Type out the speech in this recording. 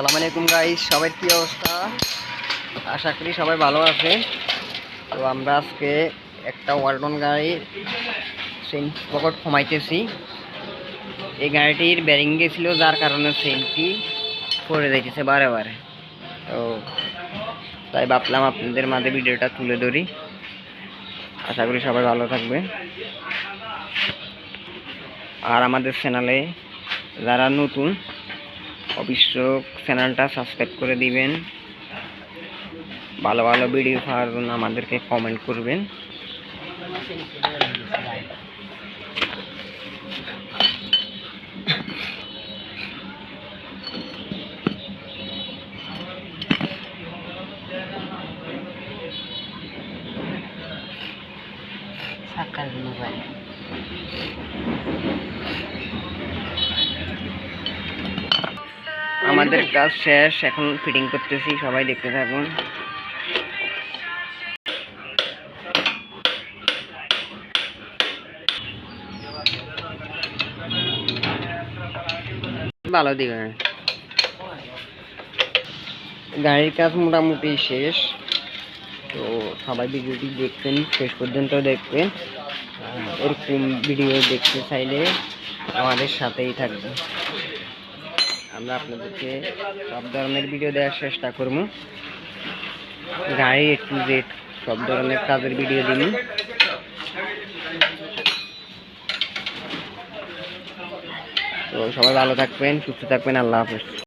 সালাম আলাইকুম গাইস সবাই কি অবস্থা? আশা করি সবাই ভালো আছে। তো আমরা আজকে একটা ওয়ালটন গাড়ির সেন পকেট কমাইতেছি এই গাড়িটির ব্যারিং গেছিল যার কারণে সেনটি পড়ে যাইতেছে বারে বারে। তো তাই ভাবলাম আপনাদের মাঝে ভিডিওটা তুলে ধরি। আশা করি সবাই ভালো থাকবে। আর আমাদের চ্যানেলে যারা নতুন অবশ্য চ্যানেলটা সাবস্ক্রাইব করে দিবেন। ভালো ভালো ভিডিও পাওয়ার জন্য আমাদেরকে কমেন্ট করবেন। সাকার মোবাইল আমাদের কাজ শেষ, এখন ফিটিং করতেছি, সবাই দেখতে থাকুন। ভালো দিবে গাড়ির কাজ মোটামুটি শেষ, তো সবাই ভিডিওটি দেখবেন, শেষ পর্যন্ত দেখবেন। এরকম ভিডিও দেখতে চাইলে আমাদের সাথেই থাকবেন। আমরা আপনাদেরকে সব ধরনের ভিডিও দেওয়ার চেষ্টা করব। গায়ে একটু রেট সব ধরনের কাজের ভিডিও দিন তো সবাই ভালো থাকবেন, সুস্থ থাকবেন, আল্লাহ হাফেজ।